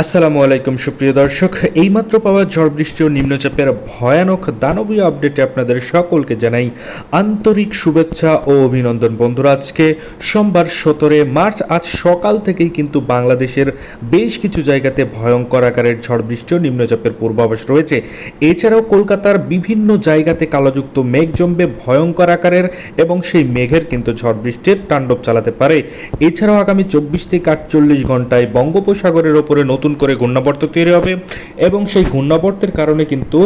আসসালামু আলাইকুম, সুপ্রিয় দর্শক। এইমাত্র পাওয়া ঝড় বৃষ্টি ও নিম্নচাপের ভয়ানক দানবীয় আপডেটে আপনাদের সকলকে জানাই আন্তরিক শুভেচ্ছা ও অভিনন্দন। বন্ধুরা, আজকে সোমবার সতেরো মার্চ, আজ সকাল থেকেই কিন্তু বাংলাদেশের বেশ কিছু জায়গাতে ভয়ঙ্কর আকারের ঝড় বৃষ্টি ও নিম্নচাপের পূর্বাভাস রয়েছে। এছাড়াও কলকাতার বিভিন্ন জায়গাতে কালোযুক্ত মেঘ জমবে ভয়ঙ্কর আকারের এবং সেই মেঘের কিন্তু ঝড় বৃষ্টির তাণ্ডব চালাতে পারে। এছাড়াও আগামী চব্বিশ থেকে আটচল্লিশ ঘন্টায় বঙ্গোপসাগরের ওপরে নতুন করে ঘূর্ণাবর্ত তৈরি হবে এবং সেই ঘূর্ণাবর্তের কারণে কিন্তু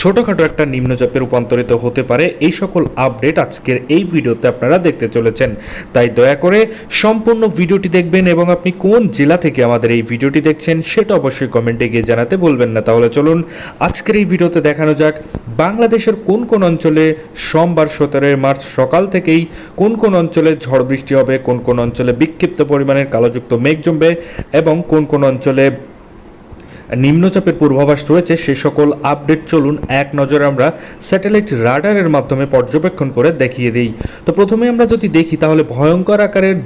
ছোটোখাটো একটা নিম্নচাপে রূপান্তরিত হতে পারে এই সকল আপডেট আজকের এই ভিডিওতে আপনারা দেখতে চলেছেন। তাই দয়া করে সম্পূর্ণ ভিডিওটি দেখবেন এবং আপনি কোন জেলা থেকে আমাদের এই ভিডিওটি দেখছেন সেটা অবশ্যই কমেন্টে গিয়ে জানাতে বলবেন না। তাহলে চলুন আজকের এই ভিডিওতে দেখানো যাক বাংলাদেশের কোন কোন অঞ্চলে সোমবার সতেরোই মার্চ সকাল থেকেই কোন কোন অঞ্চলে ঝড় বৃষ্টি হবে, কোন কোন অঞ্চলে বিক্ষিপ্ত পরিমাণের কালোযুক্ত মেঘ জমবে এবং কোন কোন অঞ্চলে নিম্নচাপের পূর্বাভাস রয়েছে, সে সকল আপডেট চলুন এক নজরে আমরা স্যাটেলাইট রাডারের মাধ্যমে পর্যবেক্ষণ করে দেখিয়ে দিই। তো প্রথমে আমরা যদি দেখি, তাহলে ভয়ঙ্কর আকারের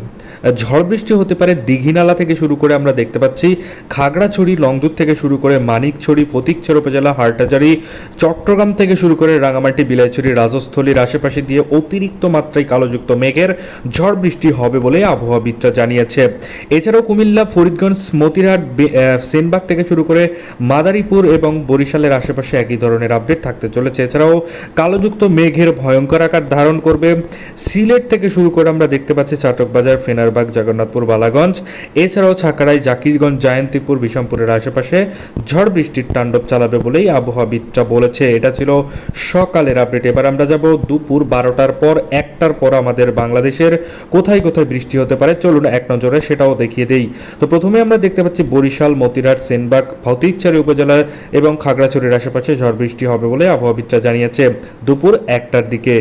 ঝড় বৃষ্টি হতে পারে দীঘিনালা থেকে শুরু করে আমরা দেখতে পাচ্ছি, খাগড়াছড়ি, লংদুর থেকে শুরু করে মানিকছড়ি, ফতিকছড়ি উপজেলা, হাটহাজারি, চট্টগ্রাম থেকে শুরু করে রাঙামাটি বিলাইছড়ি, রাজস্থলীর আশেপাশে দিয়ে অতিরিক্ত মাত্রায় কালোযুক্ত মেঘের ঝড় বৃষ্টি হবে বলে আবহাওয়াবিদরা জানিয়েছে। এছাড়াও কুমিল্লা, ফরিদগঞ্জ, মতিরহাট সেনবাগ থেকে শুরু করে মাদারীপুর এবং বরিশালের আশেপাশে একই ধরনের আপডেট থাকতে চলেছে। এছাড়াও কালোযুক্ত মেঘের ভয়ঙ্কর আকার ধারণ করবে। সিলেট থেকে শুরু করে আমরা দেখতে পাচ্ছি চাটকবাজার ফেনারবাগ জগন্নাথপুর, বালাগঞ্জ, এছাড়াও ছাকাড়াই জাকিরগঞ্জ, জয়ন্তীপুর বিষমপুরের আশেপাশে ঝড় বৃষ্টির তাণ্ডব চালাবে বলেই আবহাওয়াবিদরা বলেছে। এটা ছিল সকালের আপডেট। এবার আমরা যাব দুপুর বারোটার পর, একটার পর আমাদের বাংলাদেশের কোথায় কোথায় বৃষ্টি হতে পারে, চলুন এক নজরে সেটাও দেখিয়ে দেই। তো প্রথমে আমরা দেখতে পাচ্ছি বরিশাল মতিরাট সেনবাগ, ভৌতিকচারী উপজেলার এবং খাগড়াছড়ির আশেপাশে ঝড় বৃষ্টি হবে বলে আবহাওয়াবিদরা জানিয়েছে দুপুর একটার দিকে।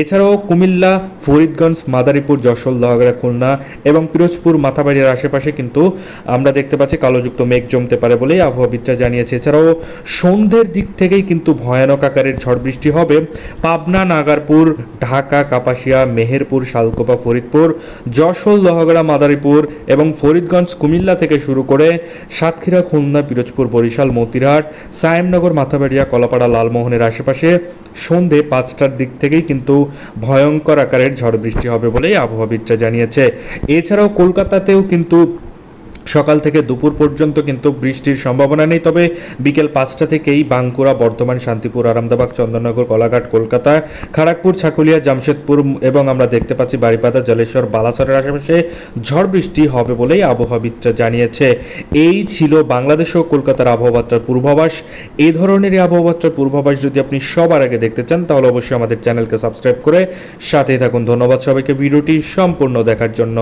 এছাড়াও কুমিল্লা, ফরিদগঞ্জ, মাদারীপুর, যশোর, লোহাগড়া, খুলনা এবং পিরোজপুর মাথাবাড়ির আশেপাশে কিন্তু আমরা দেখতে পাচ্ছি কালোযুক্ত মেঘ জমতে পারে বলেই আবহাওয়াবিদরা জানিয়েছে। এছাড়াও সন্ধ্যের দিক থেকেই কিন্তু ভয়ানক আকারের ঝড় বৃষ্টি হবে। পাবনা, নাগারপুর, ঢাকা, কাপাসিয়া, মেহেরপুর, শালকোপা, ফরিদপুর, যশোর, লোহাগড়া, মাদারীপুর এবং ফরিদগঞ্জ, কুমিল্লা থেকে শুরু করে সাতক্ষীরা, খুলনা, পিরোজপুর, বরিশাল, মতিরহাট, সায়েমনগর, মাথাবাড়িয়া, কলাপাড়া, লালমোহনের আশেপাশে সন্ধে পাঁচটার দিক থেকেই কিন্তু ভয়ঙ্কর আকারের ঝড় বৃষ্টি হবে বলেই আবহাওয়াবিদরা জানিয়েছে। এছাড়াও কলকাতাতেও কিন্তু সকাল থেকে দুপুর পর্যন্ত কিন্তু বৃষ্টির সম্ভাবনা নেই। তবে বিকেল পাঁচটা থেকেই বাঁকুড়া, বর্ধমান, শান্তিপুর, আরামদাবাগ, চন্দননগর কলাঘাট কলকাতা, খড়গপুর, ছাকুলিয়া, জামশেদপুর এবং আমরা দেখতে পাচ্ছি বারিপাদা, জলেশ্বর, বালাসরের আশেপাশে ঝড় বৃষ্টি হবে বলেই আবহাওয়াবিদরা জানিয়েছে। এই ছিল বাংলাদেশ ও কলকাতার আবহাওয়াটার পূর্বাভাস। এই ধরনের আবহাওয়াটার পূর্বাভাস যদি আপনি সবার আগে দেখতে চান, তাহলে অবশ্যই আমাদের চ্যানেলকে সাবস্ক্রাইব করে সাথেই থাকুন। ধন্যবাদ সবাইকে। ভিডিওটি সম্পূর্ণ দেখার জন্য।